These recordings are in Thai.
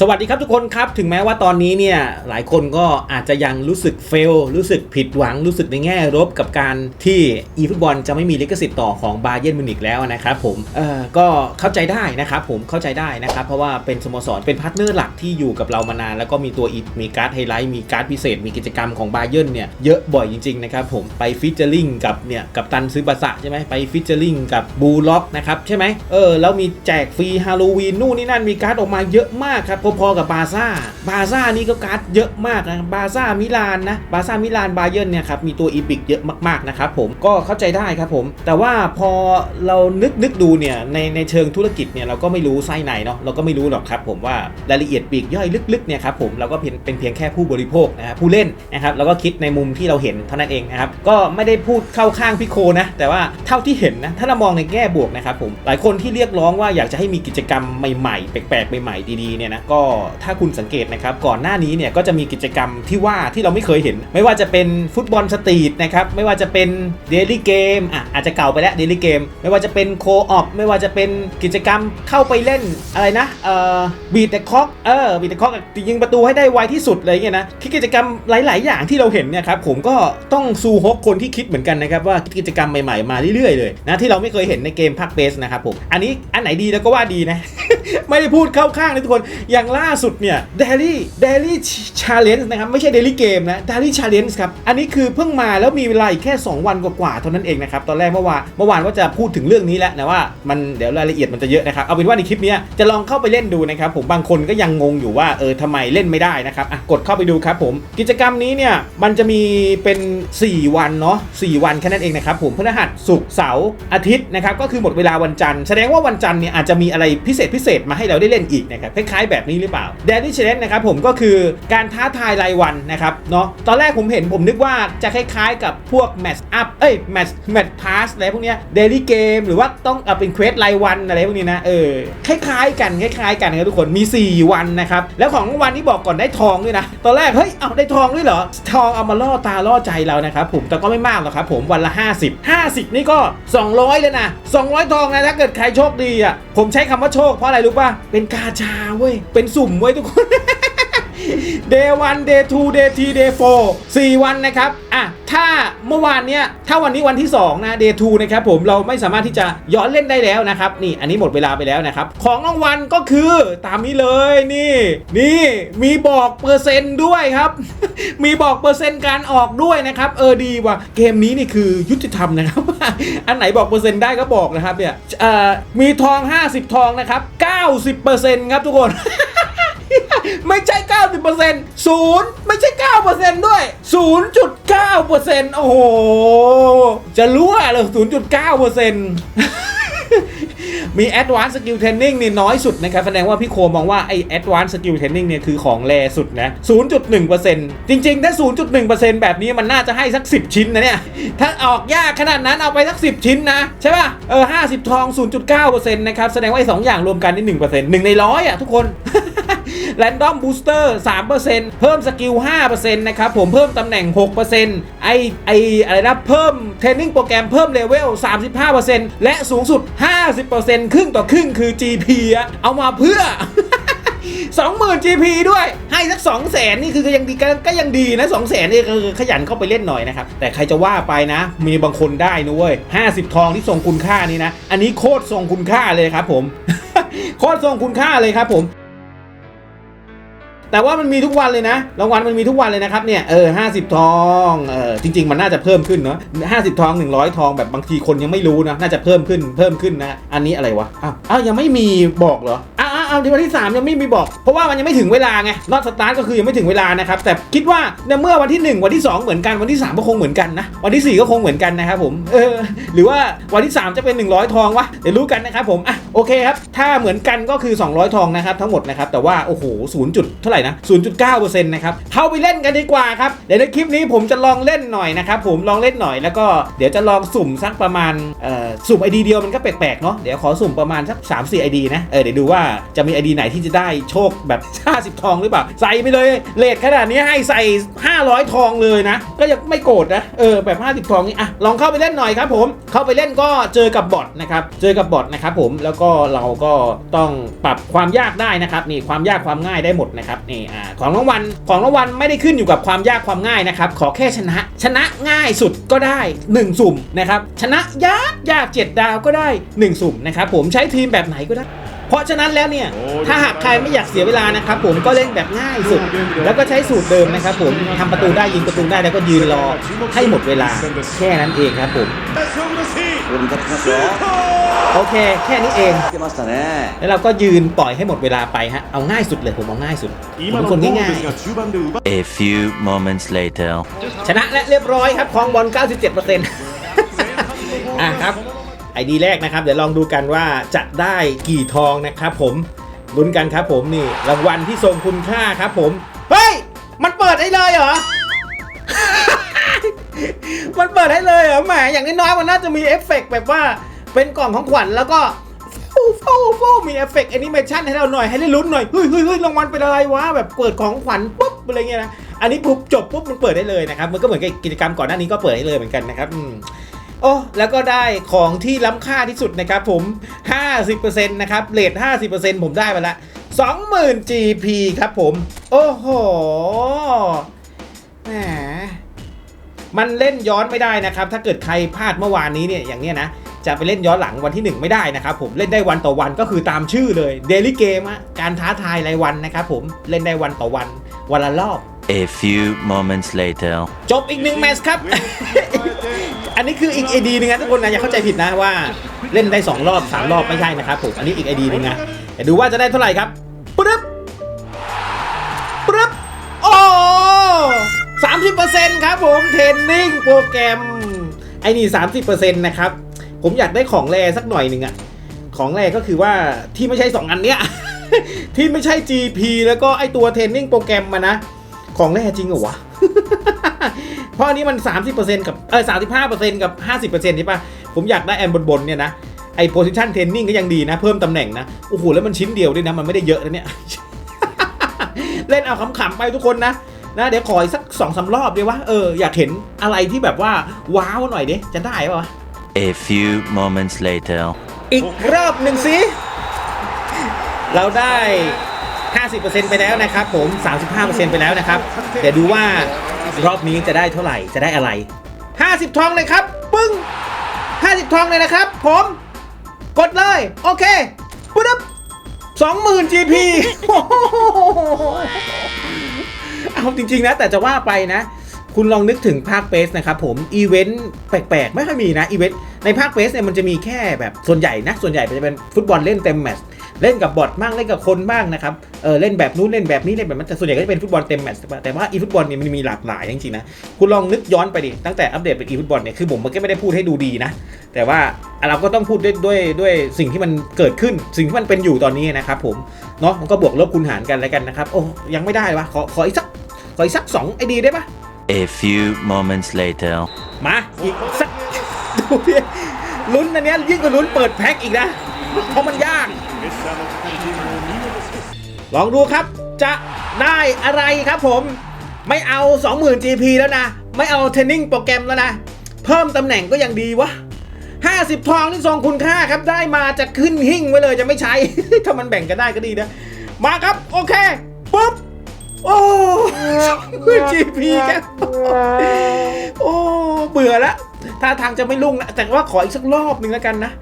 สวัสดีครับทุกคนครับ ถึงแม้ว่าตอนนี้เนี่ยหลายคนก็อาจจะยังรู้สึกเฟล รู้สึกผิดหวัง รู้สึกในแง่ลบกับการที่อีฟุตบอลจะไม่มีลิขสิทธิ์ต่อของบาเยิร์นมิวนิกแล้วนะครับผมเอ่อก็เข้าใจได้นะครับผมเข้าใจได้นะครับเพราะว่าเป็นสโมสรเป็นพาร์ทเนอร์หลักที่อยู่กับเรามานาน แล้วก็มีตัวอีมีการ์ดไฮไลท์มีการ์ดพิเศษ มีกิจกรรมของบาเยนเนี่ยเยอะบ่อยจริงๆนะครับผมไปฟิชเจอร์ลิงกับเนี่ยกับตันซื้อบาสะใช่ไหมไปฟิชเจอร์ลิงกับบูล็อกนะครับใช่ไหมเออแล้วมีแจกฟรีฮาโลวีนนู่นนี่นั่นมีการ์ดออกมาเยอะมากครับพอๆกับบาซ่าบาซ่านี่ก็การ์ดเยอะมากนะบาซ่ามิลานนะบาซ่ามิลานบาเยิร์นเนี่ยครับมีตัวอีพิกเยอะมากๆนะครับผมก็เข้าใจได้ครับผม แต่ว่าพอเรานึกนึกดูเนี่ยในในเชิงธุรกิจเนี่ยเราก็ไม่รู้ไส้ในเนาะเราก็ไม่รู้หรอกครับผมว่ารายละเอียดปีกย่อยลึกๆเนี่ยครับผมเราก็เป็นเป็นเพียงแค่ผู้บริโภคนะฮะผู้เล่นนะครับแล้วก็คิดในมุมที่เราเห็นเท่านั้นเองนะครับก็ไม่ได้พูดเข้าข้างพี่โคนะแต่ว่าเท่าที่เห็นนะถ้าเรามองในแง่บวกนะครับผมหลายคนที่เรียกร้องว่าอยากจะให้มีกิจกรรมใหม่ๆแปลกๆใหม่ๆดีๆเนี่ยนะกถ้าคุณสังเกตนะครับก่อนหน้านี้เนี่ยก็จะมีกิจกรรมที่ว่าที่เราไม่เคยเห็น ไม่ว่าจะเป็นฟุตบอลสตรีทนะครับไม่ว่าจะเป็นเดลี่เกมอะอาจจะเก่าไปแล้วเดลี่เกมไม่ว่าจะเป็นโคออฟไม่ว่าจะเป็นกิจกรรมเข้าไปเล่นอะไรนะเอ่อบีดแต่คอกเออบีดแต่คอกยิงประตูให้ได้ไวที่สุดเลยเนี่ยนะคิดกิจกรรมหลาย ๆ อย่างที่เราเห็นเนี่ยครับผมก็ต้องซูฮกคนที่คิดเหมือนกันนะครับว่ากิจกรรมใหม่ ๆ มาเรื่อย ๆ เลยนะที่เราไม่เคยเห็นในเกมภาคเบสนะครับผมอันนี้อันไหนดีแล้วก็ว่าดีนะไม่ได้พูดเข้าข้างนะทุกคนอย่างล่าสุดเนี่ยเดลี่เดลี่ชาเลนจ์นะครับ ไม่ใช่เดลี่เกมนะเดลี่ชาเลนจ์ครับ อันนี้คือเพิ่งมาแล้วมีเวลาอีกแค่ 2 วันกว่าๆเท่านั้นเองนะครับ ตอนแรกเมื่อวานเมื่อวานว่าจะพูดถึงเรื่องนี้แล้วนะว่ามันเดี๋ยวรายละเอียดมันจะเยอะนะครับ เอาเป็นว่าในคลิปนี้จะลองเข้าไปเล่นดูนะครับ ผมบางคนก็ยังงงอยู่ว่าเออทำไมเล่นไม่ได้นะครับอะกดเข้าไปดูครับผมกิจกรรมนี้เนี่ยมันจะมีเป็น 4 วันเนาะ4วันแค่นั้นเองนะครับผมพฤหัสศุกร์เสาร์อาทิตย์นะครับก็คือหมดเวลาวันจันทร์แสดงว่าวันจันทร์เนี่ยอาจจะมีอะไรพิเศษพิเศษมาให้เราได้เล่นอีกนะครับคล้ายๆแบบนี้หรือเปล่า d a d d y Challenge นะครับผมก็คือการท้าทายรายวันนะครับเนาะตอนแรกผมเห็นผมนึกว่าจะคล้ายๆ กับพวก Match Up เอ้ย Match Match Pass อะไรพวกเนี้ย Daily Game หรือว่าต้องเอาเป็นเควสรายวันอะไรพวกนี้นะเออคล้ายๆกันคล้ายๆกันนะทุกคนมี 4 วันนะครับแล้วของวันที่บอกก่อนได้ทองด้วยนะตอนแรกเฮ้ยเอาได้ทองด้วยเหรอทองเอามาล่อตาล่อใจเรานะครับผมแต่ก็ไม่มากหรอกครับผมวันละ 50 50 นี่ก็ 200เลยนะ200 ทองนะถ้าเกิดใครโชคดีอะผมใช้คำว่าโชคเพราะอะไรรู้ป่ะเป็นกาชาเว้ยเป็นสุ่มไว้ทุกคน day 1 day 2 day 3 day 4 4 วันนะครับ อะ ถ้าเมื่อวานเนี้ย ถ้าวันนี้วันที่ 2 นะ day 2 นะครับผมเราไม่สามารถที่จะย้อนเล่นได้แล้วนะครับ นี่อันนี้หมดเวลาไปแล้วนะครับ ของรางวัลก็คือตามนี้เลยนี่ นี่มีบอกเปอร์เซ็นต์ด้วยครับ มีบอกเปอร์เซ็นต์การออกด้วยนะครับ เออดีว่ะเกมนี้นี่คือยุติธรรมนะครับ อันไหนบอกเปอร์เซ็นต์ได้ก็บอกนะครับเนี่ยเอ่อมีทอง 50 ทองนะครับ90%ครับทุกคน ไม่ใช่ 90%ศูนย์ไม่ใช่ 9%ด้วย 0.9%โอ้โห จะรู้อะเลย0.9%มี Advanced Skill Training นี่น้อยสุดนะครับ แสดงว่าพี่โคมองว่า ไอ้ Advanced Skill Training เนี่ยคือของแรสุดนะ 0.1%จริง ๆ ถ้า 0.1%แบบนี้มันน่าจะให้สัก 10 ชิ้นนะเนี่ย ถ้าออกยากขนาดนั้นเอาไปสัก 10 ชิ้นนะ ใช่ป่ะ เออ 50 ทอง 0.9%นะครับ แสดงว่าไอ้สองอย่างรวมกันนี่1% 1ในร้อยอะทุกคน Random Booster 3%เพิ่มสกิล5%นะครับผมเพิ่มตำแหน่ง 6%ไอไออะไรนะเพิ่มเทรนนิ่งโปรแกรมเพิ่มเลเวล 35%และสูงสุด 50%ครึ่งต่อครึ่งคือ GP อะเอามาเพื่อ20,000 GP ด้วย ให้สัก200,000นี่คือก็ยังดีก็ก็ยังดีนะ200,000นี่คือขยันเข้าไปเล่นหน่อยนะครับ แต่ใครจะว่าไปนะ มีบางคนได้นะเว้ย50 ทองที่ทรงคุณค่านี่นะ อันนี้โคตรทรงคุณค่าเลยครับผม โคตรทรงคุณค่าเลยครับผม แต่ว่ามันมีทุกวันเลยนะ รางวัลมันมีทุกวันเลยนะครับเนี่ย เออห้าสิบทอง เออจริง ๆ มันน่าจะเพิ่มขึ้นเนาะห้าสิบทองหนึ่งร้อยทองแบบบางทีคนยังไม่รู้นะ น่าจะเพิ่มขึ้น เพิ่มขึ้นนะ อันนี้อะไรวะ อ้าว อ้าว ยังไม่มีบอกเหรอาวอ้าวอ้าวที่วันที่สามยังไม่มีบอก เพราะว่ามันยังไม่ถึงเวลาไงรอบสตาร์ทก็คือยังไม่ถึงเวลานะครับแต่คิดว่าในเมื่อวันที่หนึ่งวันที่สองเหมือนกันวันที่สามก็คงเหมือนกันนะวันที่สี่ก็คงเหมือนกันนะครับผมเออหรือว่าวันที่สามจะเป็น 100 ทองวะเดี๋ยวรู้กันนะครับผมอะโอเคครับถ้าเหมือนกันก็คือ 200 ทองนะครับทั้งหมดนะครับแต่ว่าโอ้โห0จุดเท่าไหร่นะ0.9%นต์นะครับเข้าไปเล่นกันดีกว่าครับเดี๋ยวในคลิปนี้ผมจะลองเล่นหน่อยนะครับผมลองเล่นหน่อยแล้วก็เดี๋ยวจะลองสุ่มสักประมาณเอ่อสุ่มไอดีเดียวมันก็แปลกๆเนาะเดี๋ยวขอสุ่มประมาณสัก3 4 ID นะเออเดี๋ยวดูว่าจะมีไอดีไหนที่จะได้โชคแบบ 50 ทองหรือเปล่า ใส่ไปเลยเลทขนาดนี้ให้ใส่ 500 ทองเลยนะ ก็ยังไม่โกรธนะ เออ แบบ 50 ทองนี่อะลองเข้าไปเล่นหน่อยครับผม เข้าไปเล่นก็เจอกับบอทนะครับ เจอกับบอทนะครับผมแล้วก็เราก็ต้องปรับความยากได้นะครับนี่ความยากความง่ายได้หมดนะครับนี่อ่าของรางวัลของรางวัลไม่ได้ขึ้นอยู่กับความยากความง่ายนะครับขอแค่ชนะ ชนะง่ายสุดก็ได้ 1 สุ่มนะครับชนะยากยาก7ดาวก็ได้ 1 สุ่มนะครับผมใช้ทีมแบบไหนก็ได้ เพราะฉะนั้นแล้วเนี่ยถ้าหากใครไม่อยากเสียเวลานะครับผมก็เล่นแบบง่ายสุด แล้วก็ใช้สูตรเดิมนะครับผมทำประตูได้ยิงประตูได้แล้วก็ยืนรอให้หมดเวลาแค่นั้นเองครับผมโอเค แค่นี้เองแล้วเราก็ยืนปล่อยให้หมดเวลาไปฮะเอาง่ายสุดเลยผมเอาง่ายสุดผมคนคนง่ายๆ A few moments later ชนะและเรียบร้อยครับของบอล97%อะครับ ไอดีแรกนะครับ เดี๋ยวลองดูกันว่าจะได้กี่ทองนะครับผมลุ้นกันครับผมนี่รางวัลที่ทรงคุณค่าครับผม เฮ้ย มันเปิดได้เลยเหรอ มันเปิดได้เลยเหรอแหมอย่างน้อยๆมันน่าจะมีเอฟเฟกต์แบบว่าเป็นกล่องของขวัญแล้วก็ฟูฟูฟูมีเอฟเฟกต์แอนิเมชันให้เราหน่อยให้ได้ลุ้นหน่อยเฮ้ยเฮ้ยเฮ้ยรางวัลเป็นอะไรวะแบบเปิดของขวัญปุ๊บอะไรเงี้ยนะอันนี้ปุ๊บจบปุ๊บมันเปิดได้เลยนะครับมันก็เหมือนกับกิจกรรมก่อนหน้านี้ก็เปิดได้เลยเหมือนกันนะครับ โอ้แล้วก็ได้ของที่ล้ำค่าที่สุดนะครับผม 50%นะครับเลท50%ผมได้มาละ20,000 GP ครับผม โอ้โหแหมมันเล่นย้อนไม่ได้นะครับ ถ้าเกิดใครพลาดเมื่อวานนี้เนี่ยอย่างเนี้ยนะ จะไปเล่นย้อนหลังวันที่ 1 ไม่ได้นะครับผมเล่นได้วันต่อวันก็คือตามชื่อเลย Daily Game อะการท้าทายรายวันนะครับผมเล่นได้วันต่อวันวันละรอบ A few moments later. จบอีกหนึ่งแมตช์ครับ อันนี้คืออีกไอดีนึงนะทุกคนนะอย่าเข้าใจผิดนะว่าเล่นได้ 2 รอบ 3 รอบไม่ใช่นะครับผมอันนี้อีกไอดีนึงนะแต่ดูว่าจะได้เท่าไหร่ครับปึ๊บปึ๊บโอ้สามสิบเปอร์เซ็นต์ครับผมเทรนนิ่งโปรแกรมไอ้นี่สามสิบเปอร์เซ็นต์นะครับผมอยากได้ของแรสักหน่อยหนึ่งอะของแรก็คือว่าที่ไม่ใช่ 2 อันเนี้ยที่ไม่ใช่ GP แล้วก็ไอตัวเทรนนิ่งโปรแกรมมานะ ของแร่จริงเหรอวะ เพราะอันนี้มัน 30%กับเออ35%กับ 50%ใช่ปะผมอยากได้แอนบนบนๆเนี่ยนะไอโพซิชันเทรนนิ่งก็ยังดีนะ เพิ่มตำแหน่งนะ โอ้โห แล้วมันชิ้นเดียวด้วยนะ มันไม่ได้เยอะนะเนี่ย เล่นเอาขำๆไปทุกคนนะนะเดี๋ยวขออีกสักสองสารอบดีวะเอออยากเห็นอะไรที่แบบว่า ว้าวหน่อยดิจะได้ปะวะ A few moments later. อีกรอบหนึ่งสิ เราได้ 50%ไปแล้วนะครับผม 35%ไปแล้วนะครับ เดี๋ยวดูว่ารอบนี้จะได้เท่าไหร่ จะได้อะไร 50 ทองเลยครับ ปึ้ง 50 ทองเลยนะครับ ผม กดเลย โอเคปุ๊บ20,000 GP โอ้โหเอาจริง ๆ นะ แต่จะว่าไปนะ คุณลองนึกถึงภาคเบสนะครับผมอีเวนต์แปลกๆ ไม่ค่อยมีนะอีเวนต์ในภาคเบสเนี่ยมันจะมีแค่แบบส่วนใหญ่นะส่วนใหญ่จะเป็นฟุตบอลเล่นเต็มแมตช์เล่นกับบอทบ้างเล่นกับคนบ้างนะครับเออเล่นแบบนู้นเล่นแบบนี้เล่นแบบนั้นแต่ส่วนใหญ่ก็จะเป็นฟุตบอลเต็มแมตช์แต่ว่าอีฟุตบอลเนี่ยมันมีหลากหลายจริงๆนะคุณลองนึกย้อนไปดิตั้งแต่อัปเดตเป็นอีฟุตบอลเนี่ยคือผมมันก็ไม่ได้พูดให้ดูดีนะแต่ว่าเราก็ต้องพูดด้วยด้วยด้วยสิ่งที่มันเกิดขึ้นสิ่งที่มันเป็นอยู่ตอนนี้นะครับผมเนาะมันก็บวกลบคูณหารกันแล้วกันนะครับโอ้ยังไม่ได้วะขอขออีกสักขออีกสักสองไอดีได้ปะ A few moments later มาอีกสักดูพี่ลุ้นอันนี้ยิ่งกว่าลุ้นเปิดแพ็กอีกนะ เพราะมันยาก ลองดูครับจะได้อะไรครับผม ไม่เอา 20,000 GP แล้วนะ ไม่เอาเทนนิ่งโปรแกรมแล้วนะ เพิ่มตำแหน่งก็ยังดีวะ 50 ทองที่ทรงคุณค่าครับ ได้มาจะขึ้นหิ่งไว้เลยจะไม่ใช้ ถ้ามันแบ่งกันได้ก็ดีนะ มาครับ โอเคปุ๊บ โอ้20,000 GP ครับโอ้ เบื่อแล้วถ้าทางจะไม่รุ่งนะแต่ว่าขออีกสักรอบหนึ่งแล้วกันนะ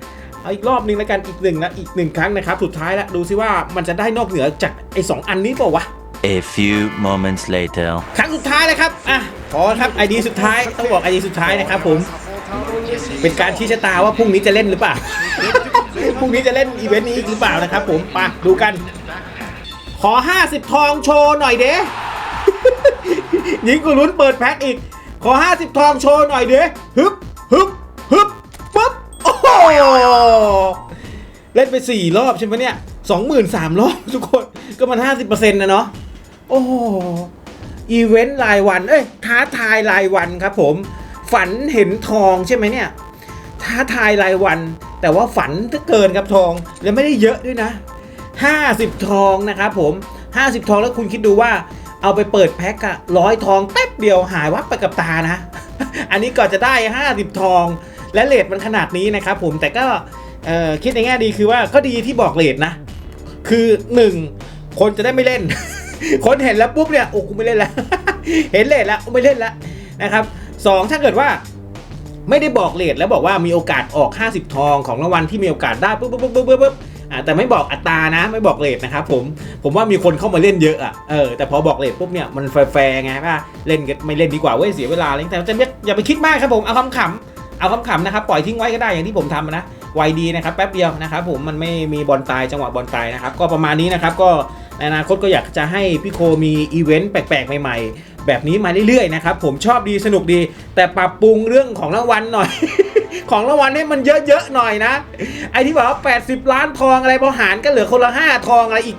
เอาอีกรอบหนึ่งแล้วกันอีกหนึ่งนะอีกหนึ่งครั้งนะครับ สุดท้ายแล้วดูซิว่ามันจะได้นอกเหนือจากไอ้สองอันนี้เปล่าวะ A few moments later. ครั้งสุดท้ายเลยครับอะขอครับไอดีสุดท้ายต้องบอกไอดีสุดท้ายนะครับผมเป็นการชี้ชะตาว่าพรุ่งนี้จะเล่นหรือเปล่า พรุ่งนี้จะเล่นอีเวนต์นี้อีกหรือเปล่านะครับผมมาดูกัน ขอ 50 ทองโชว์หน่อยเด้ยิงกูลุ้นเปิดแพ็คอีก ขอ 50 ทองโชว์หน่อยเด้ฮึบฮึบฮึบปุ๊บโอ้โหเล่นไป 4 รอบใช่ไหมเนี่ย23,000รอบทุกคนก็มัน50%นะเนาะโอ้โหอีเวนต์รายวัน เอ้ยท้าทายรายวันครับผม ฝันเห็นทองใช่ไหมเนี่ย ท้าทายรายวัน แต่ว่าฝันถ้าเกินครับทอง แล้วไม่ได้เยอะด้วยนะ 50 ทองนะครับผม 50 ทองแล้วคุณคิดดูว่าเอาไปเปิดแพ็คอะร้อยทองแป๊บเดียวหายวับไปกับตานะ อันนี้ก่อนจะได้ 50 ทอง และเลทมันขนาดนี้นะครับผมแต่ก็คิดในแง่ดีคือว่าก็ดีที่บอกเลทนะ คือ 1 คนจะได้ไม่เล่น คนเห็นแล้วปุ๊บเนี่ยโอ้กูไม่เล่นแล้วเห็นเลทแล้วไม่เล่นแล้วนะครับสองถ้าเกิดว่าไม่ได้บอกเลทแล้วบอกว่ามีโอกาสออก 50 ทองของรางวัลที่มีโอกาสได้ปุ๊บปุ๊บปุ๊บปุ๊บปุ๊บปุ๊บ อ่าแต่ไม่บอกอัตรานะไม่บอกเลทนะครับผมผมว่ามีคนเข้ามาเล่นเยอะอะเออแต่พอบอกเลทปุ๊บเนี่ยมันแฟร์ไงว่าเล่นไม่เล่นดีกว่าเว้ยเสียเวลาอะไรแต่จะไม่อย่าไปคิดมากครับผมเอาคำๆเอาคำๆนะครับปล่อยทิ้งไว้ก็ได้อย่างที่ผมทำนะไวดีนะครับแป๊บเดียวนะครับผมมันไม่มีบอลตายจังหวะบอลตายนะครับก็ประมาณนี้นะครับก็ในอนาคตก็อยากจะให้พี่โคมีอีเวนต์แปลกๆใหม่ๆ แบบนี้มาเรื่อยๆนะครับผมชอบดีสนุกดี แต่ปรับปรุงเรื่องของรางวัลหน่อย ของรางวัลให้มันเยอะๆหน่อยนะ ไอ้ที่บอกว่า80 ล้านทองอะไรพอหารก็เหลือคนละ5ทองอะไรอีก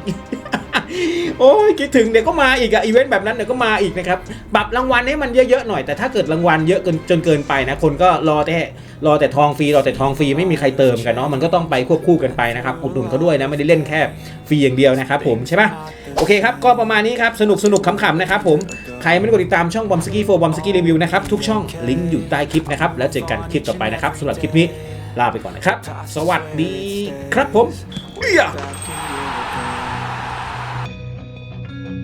โอ้ยคิดถึงเดี๋ยวก็มาอีกอะอีเวนต์แบบนั้นเดี๋ยวก็มาอีกนะครับปรับรางวัลให้มันเยอะๆหน่อยแต่ถ้าเกิดรางวัลเยอะเกินจนเกินไปนะ คนก็รอแต่รอแต่ทองฟรีรอแต่ทองฟรีไม่มีใครเติมกันเนาะมันก็ต้องไปควบคู่กันไปนะครับอุดหนุนเขาด้วยนะไม่ได้เล่นแค่ฟรีอย่างเดียวนะครับผมใช่ปะโอเคครับก็ประมาณนี้ครับสนุกสนุกขำๆนะครับผมใครไม่ได้กดติดตามช่องบอมสกี้โฟบอมสกี้รีวิวนะครับทุกช่องลิงก์อยู่ใต้คลิปนะครับแล้วเจอกันคลิปต่อไปนะครับสำหรับคลิปนี้ลาไปก่อนนะครับ สวัสดีครับผมเอี้ย